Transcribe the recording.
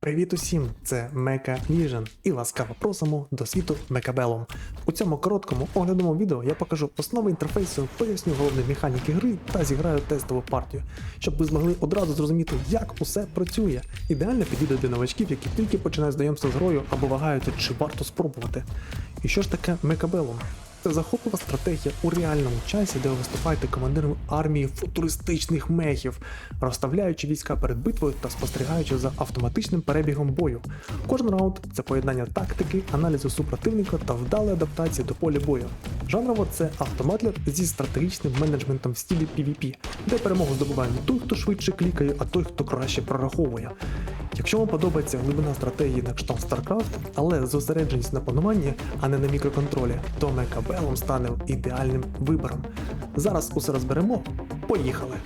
Привіт усім! Це Мека Vision і ласкаво просимо до світу Мекабелом. У цьому короткому оглядовому відео я покажу основи інтерфейсу, поясню головні механіки гри та зіграю тестову партію, щоб ви змогли одразу зрозуміти, як усе працює. Ідеально підійде для новачків, які тільки починають знайомство з грою або вагаються, чи варто спробувати. І що ж таке Мекабелом? Це захоплива стратегія у реальному часі, де ви виступаєте командиром армії футуристичних мехів, розставляючи війська перед битвою та спостерігаючи за автоматичним перебігом бою. Кожен раунд це поєднання тактики, аналізу супротивника та вдалої адаптації до поля бою. Жанрово це автоматлер зі стратегічним менеджментом в стилі PvP, де перемогу здобуває не той, хто швидше клікає, а той, хто краще прораховує. Якщо вам подобається глибина стратегії на кшталт StarCraft, але зосередженість на пануванні, а не на мікроконтролі, то Мекабелом стане ідеальним вибором. Зараз усе розберемо. Поїхали!